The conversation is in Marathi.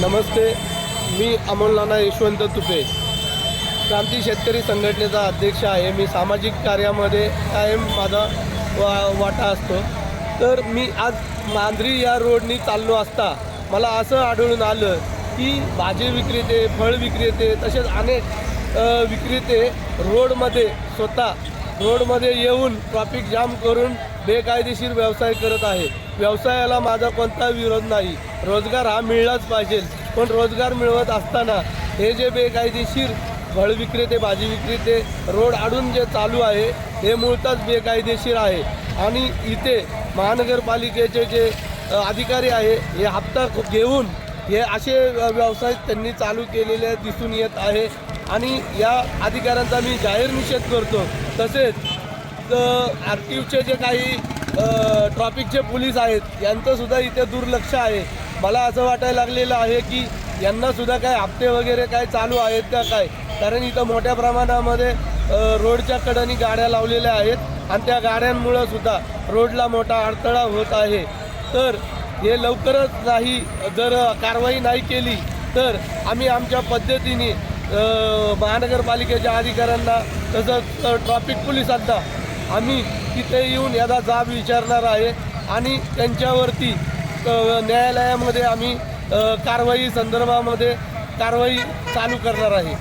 नमस्ते मी अमोल नाना यशवंत तुपे. क्रांती शेतकरी संघटनेचा अध्यक्ष आहे. मी सामाजिक कार्यामध्ये कायम माझा वा वाटा असतो. तर मी आज मांजरी या रोडनी चाललो असता मला असं आढळून आलं की भाजी विक्रेते फळ विक्रेते तसेच अनेक विक्रेते रोडमध्ये स्वतः रोडमध्ये येऊन ट्रॅफिक जाम करून बेकायदेशीर व्यवसाय करत आहे व्यवसायाला माझा कोणता विरोध नाही. रोजगार हा मिळलाच पाहिजे. पण रोजगार मिळवत असताना हे जे बेकायदेशीर फळ विक्रेते भाजी विक्रेते रोड आडून जे चालू आहे हे मूळतच बेकायदेशीर आहे. आणि इथे महानगरपालिकेचे जे अधिकारी आहे हे हप्ता घेऊन हे असे व्यवसाय त्यांनी चालू केलेले दिसून येत आहे. आणि या अधिकाऱ्यांचा मी जाहीर निषेध करतो. तसेच आर टी ओचे जे काही ट्रॉफिकचे पोलीस आहेत. यांचंसुद्धा इथे दुर्लक्ष आहे. मला असं वाटायला लागलेलं आहे की यांनासुद्धा काय हप्ते वगैरे काय चालू आहेत का काय? कारण इथं मोठ्या प्रमाणामध्ये रोडच्या कडानी गाड्या लावलेल्या आहेत आणि त्या गाड्यांमुळं सुद्धा रोडला मोठा अडथळा होत आहे. तर हे लवकरच नाही जर कारवाई नाही केली तर आम्ही आमच्या पद्धतीने महानगरपालिकेच्या अधिकाऱ्यांना तसंच ट्रॉफिक पोलिसांना आम्ही तिथे येऊन याचा जाब विचारणार आहे आणि त्यांच्यावरती न्यायालयामध्ये आम्ही कारवाई संदर्भामध्ये कारवाई चालू करणार आहे.